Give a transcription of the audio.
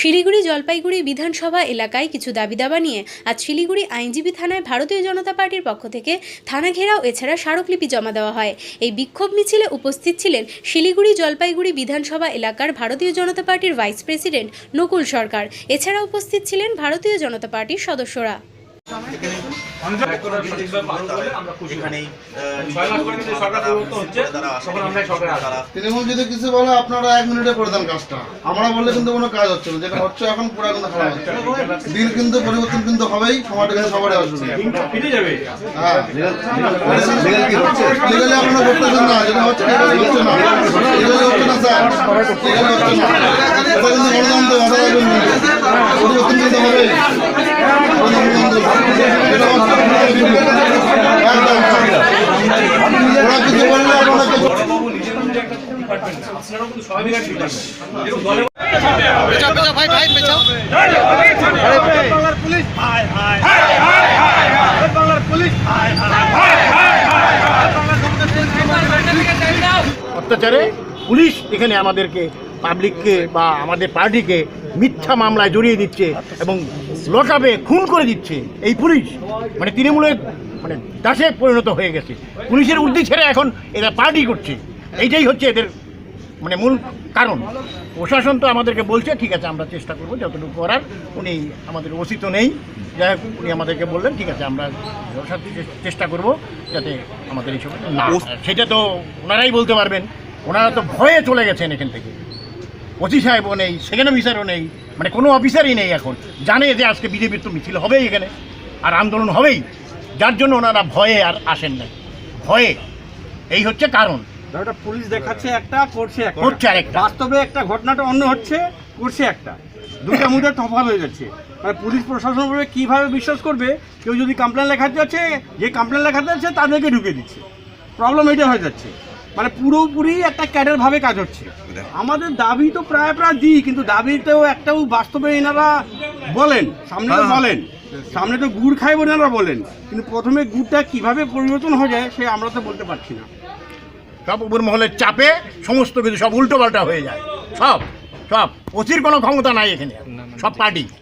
শিলিগুড়ি জলপাইগুড়ি বিধানসভা এলাকায় কিছু দাবি দাবা নিয়ে আজ শিলিগুড়ি আইনজীবী থানায় ভারতীয় জনতা পার্টির পক্ষ থেকে থানা ঘেরাও, এছাড়া স্মারকলিপি জমা দেওয়া হয়। এই বিক্ষোভ মিছিলে উপস্থিত ছিলেন শিলিগুড়ি জলপাইগুড়ি বিধানসভা এলাকার ভারতীয় জনতা পার্টির ভাইস প্রেসিডেন্ট নকুল সরকার। এছাড়া উপস্থিত ছিলেন ভারতীয় জনতা পার্টির সদস্যরা। তৃণমূল যদি কিছু বলে আপনারা এক মিনিটে করে দেন কাজটা। আমরা বললে কিন্তু কোনো কাজ হচ্ছে না যেটা হচ্ছে এখন পুরো কিন্তু খারাপ হচ্ছে। দিন কিন্তু পরিবর্তন কিন্তু হবেই সময়টা কিন্তু সবারই আসবে। হ্যাঁ লিগালি আপনারা করতেছেন না যেটা হচ্ছে হচ্ছে না। লিগালি হচ্ছে না স্যার। লিগালি হচ্ছে না। কিন্তু গণতন্ত্র মাথা রাখবেন পরিবর্তন কিন্তু হবেই গণতন্ত্র যেটা হচ্ছে একদম ওরা কিছু বললে আপনারা কিছু বড়বাবু নিজের মধ্যে একটা ডিপার্টমেন্ট না আপনারাও কিন্তু সবাই মিলে একটা ডিপার্টমেন্ট যেরকম দলে অত্যাচারে পুলিশ এখানে আমাদেরকে পাবলিককে বা আমাদের পার্টিকে মিথ্যা মামলায় জড়িয়ে দিচ্ছে এবং লকাবে খুন করে দিচ্ছে এই পুলিশ। মানে তৃণমূলের মানে দাসে পরিণত হয়ে গেছে। পুলিশের উর্দি ছেড়ে এখন এরা পার্টি করছে। এইটাই হচ্ছে এদের মানে মূল কারণ। প্রশাসন তো আমাদেরকে বলছে ঠিক আছে আমরা চেষ্টা করব যতটুকু করার। উনি আমাদের অসিত নেই। যাই হোক উনি আমাদেরকে বললেন ঠিক আছে আমরা চেষ্টা করব যাতে আমাদের এইসব না সেটা তো ওনারাই বলতে পারবেন। ওনারা তো ভয়ে চলে গেছেন এখান থেকে। ওসি সাহেবও নেই সেকেন্ড অফিসারও নেই মানে কোনো অফিসারই নেই এখন। জানে যে আজকে বিজেপির তো মিছিল হবেই এখানে আর আন্দোলন হবেই। যার জন্য ওনারা ভয়ে আর আসেন না ভয়ে। এই হচ্ছে কারণ। ওটা পুলিশ দেখাচ্ছে একটা করছে একটা। করছে আরেকটা। বাস্তবে একটা ঘটনাটা অন্য হচ্ছে করছে একটা। দুইটা মধ্যে তফাৎ হয়ে যাচ্ছে। মানে পুলিশ প্রশাসন বলবে কীভাবে বিশ্বাস করবে? কেউ যদি কমপ্লেন লেখাতে যাচ্ছে যে কমপ্লেন লেখাতে যাচ্ছে তাদেরকে ঢুকে দিচ্ছে। প্রবলেম এটা হয়ে যাচ্ছে। মানে পুরোপুরি একটা ক্যাডার ভাবে কাজ হচ্ছে। আমাদের দাবি তো প্রায় প্রায় দিই কিন্তু দাবিতেও একটাও বাস্তবে এনারা বলেন সামনে তো বলেন। সামনে তো গুড় খায় বলে এনারা বলেন। কিন্তু প্রথমে গুড়টা কীভাবে পরিবর্তন হয়ে যায় সে আমরা তো বলতে পারছি না। সব উপর মহলের চাপে সমস্ত কিছু সব উল্টো পাল্টা হয়ে যায়। সব সব। অতির কোনো ক্ষমতা নাই এখানে। সব পার্টি।